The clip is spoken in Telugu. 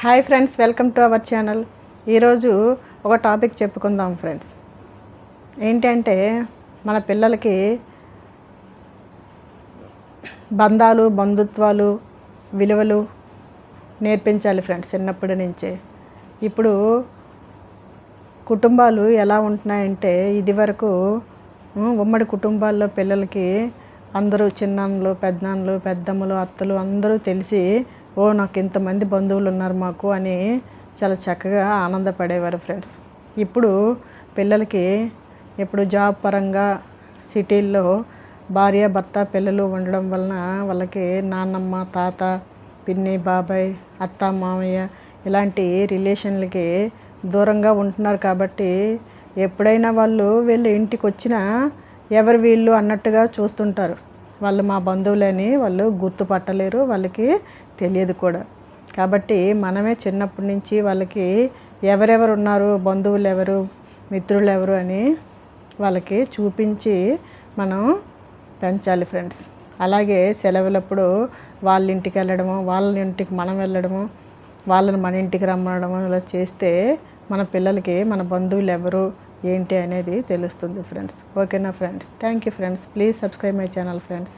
Hi friends welcome to our channel. ఈరోజు ఒక టాపిక్ చెప్పుకుందాం ఫ్రెండ్స్. ఏంటంటే మన పిల్లలకి బంధాలు బంధుత్వాలు విలువలు నేర్పించాలి ఫ్రెండ్స్ చిన్నప్పటి నుంచే. ఇప్పుడు కుటుంబాలు ఎలా ఉంటున్నాయంటే ఇదివరకు వరకు ఉమ్మడి కుటుంబాల్లో పిల్లలకి అందరూ చిన్నాన్నలు పెద్దనాన్నలు పెద్దమ్మలు అత్తలు అందరూ తెలిసి ఓ నాకు ఇంతమంది బంధువులు ఉన్నారు మాకు అని చాలా చక్కగా ఆనందపడేవారు ఫ్రెండ్స్. ఇప్పుడు పిల్లలకి ఇప్పుడు జాబ్ పరంగా సిటీల్లో భార్య భర్త పిల్లలు ఉండడం వలన వాళ్ళకి నాన్నమ్మ తాత పిన్ని బాబాయ్ అత్త మామయ్య ఇలాంటి రిలేషన్లకి దూరంగా ఉంటున్నారు కాబట్టి ఎప్పుడైనా వాళ్ళు వీళ్ళ ఇంటికి వచ్చినా ఎవరు వీళ్ళు అన్నట్టుగా చూస్తుంటారు. వాళ్ళు మా బంధువులని వాళ్ళు గుర్తుపట్టలేరు వాళ్ళకి తెలియదు కూడా. కాబట్టి మనమే చిన్నప్పటి నుంచి వాళ్ళకి ఎవరెవరు ఉన్నారు బంధువులు ఎవరు మిత్రులు ఎవరు అని వాళ్ళకి చూపించి మనం పెంచాలి ఫ్రెండ్స్. అలాగే సెలవులప్పుడు వాళ్ళ ఇంటికి వెళ్ళడము వాళ్ళ ఇంటికి మనం వెళ్ళడము వాళ్ళని మన ఇంటికి రమ్మడము ఇలా చేస్తే మన పిల్లలకి మన బంధువులు ఎవరు ఏంటి అనేది తెలుస్తుంది ఫ్రెండ్స్ ఓకేనా friends thank you friends please subscribe my channel friends